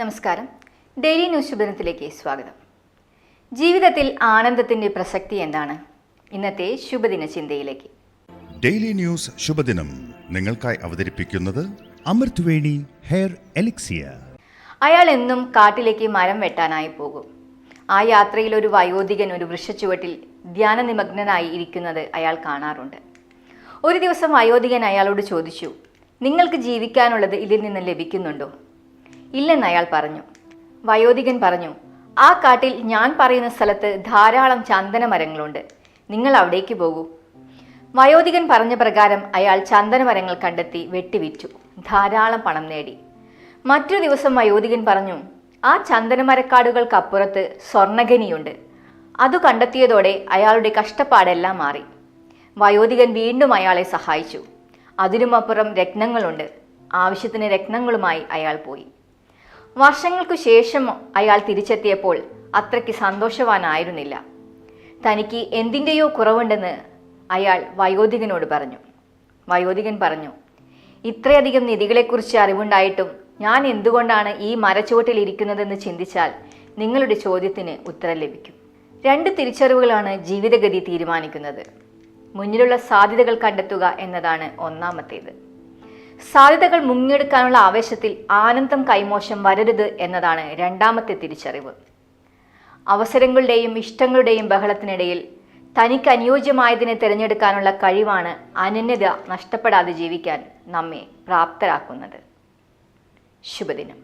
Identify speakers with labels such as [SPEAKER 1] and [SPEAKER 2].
[SPEAKER 1] നമസ്കാരം. Daily news ശുഭദിനത്തിലേക്ക് സ്വാഗതം. ജീവിതത്തിൽ ആനന്ദത്തിന്റെ പ്രസക്തി എന്താണ്? ഇന്നത്തെ ശുഭദിന ചിന്തയിലേക്ക്.
[SPEAKER 2] ഡെയിലി ന്യൂസ് ശുഭദിനം നിങ്ങൾക്കായി അവതരിപ്പിക്കുന്നത് അമൃത്വേണി ഹെയർ എലിക്സിയ.
[SPEAKER 1] അയാൾ എന്നും കാട്ടിലേക്ക് മരം വെട്ടാനായി പോകും. ആ യാത്രയിൽ ഒരു വയോധികൻ ഒരു വൃക്ഷച്ചുവട്ടിൽ ധ്യാനനിമഗ്നനായി ഇരിക്കുന്നത് അയാൾ കാണാറുണ്ട്. ഒരു ദിവസം വയോധികൻ അയാളോട് ചോദിച്ചു നിങ്ങൾക്ക് ജീവിക്കാനുള്ളത് ഇതിൽ നിന്ന് ലഭിക്കുന്നുണ്ടോ? ഇല്ലെന്ന് അയാൾ പറഞ്ഞു. വയോധികൻ പറഞ്ഞു ആ കാട്ടിൽ ഞാൻ പറയുന്ന സ്ഥലത്ത് ധാരാളം ചന്ദന മരങ്ങളുണ്ട് നിങ്ങൾ അവിടേക്ക് പോകൂ. വയോധികൻ പറഞ്ഞ പ്രകാരം അയാൾ ചന്ദനമരങ്ങൾ കണ്ടെത്തി വെട്ടിവിറ്റു. ധാരാളം പണം നേടി. മറ്റു ദിവസം വയോധികൻ പറഞ്ഞു ആ ചന്ദനമരക്കാടുകൾക്കപ്പുറത്ത് സ്വർണഖനിയുണ്ട്. അത് കണ്ടെത്തിയതോടെ അയാളുടെ കഷ്ടപ്പാടെല്ലാം മാറി. വയോധികൻ വീണ്ടും അയാളെ സഹായിച്ചു. അതിനുമപ്പുറം രത്നങ്ങളുണ്ട്. ആവശ്യത്തിന് രത്നങ്ങളുമായി അയാൾ പോയി. വർഷങ്ങൾക്കു ശേഷം അയാൾ തിരിച്ചെത്തിയപ്പോൾ അത്രയ്ക്ക് സന്തോഷവാനായിരുന്നില്ല. തനിക്ക് എന്തിന്റെയോ കുറവുണ്ടെന്ന് അയാൾ വയോധികനോട് പറഞ്ഞു. വയോധികൻ പറഞ്ഞു ഇത്രയധികം നിധികളെക്കുറിച്ച് അറിവുണ്ടായിട്ടും ഞാൻ എന്തുകൊണ്ടാണ് ഈ മരച്ചുവട്ടിൽ ഇരിക്കുന്നതെന്ന് ചിന്തിച്ചാൽ നിങ്ങളുടെ ചോദ്യത്തിന് ഉത്തരം ലഭിക്കും. രണ്ട് തിരിച്ചറിവുകളാണ് ജീവിതഗതി തീരുമാനിക്കുന്നത്. മുന്നിലുള്ള സാധ്യതകൾ കണ്ടെത്തുക എന്നതാണ് ഒന്നാമത്തേത്. സാധ്യതകൾ മുങ്ങിയെടുക്കാനുള്ള ആവേശത്തിൽ ആനന്ദം കൈമോശം വരരുത് എന്നതാണ് രണ്ടാമത്തെ തിരിച്ചറിവ്. അവസരങ്ങളുടെയും ഇഷ്ടങ്ങളുടെയും ബഹളത്തിനിടയിൽ തനിക്ക് അനുയോജ്യമായതിനെ തിരഞ്ഞെടുക്കാനുള്ള കഴിവാണ് അനന്യത നഷ്ടപ്പെടാതെ ജീവിക്കാൻ നമ്മെ പ്രാപ്തരാക്കുന്നത്. ശുഭദിനം.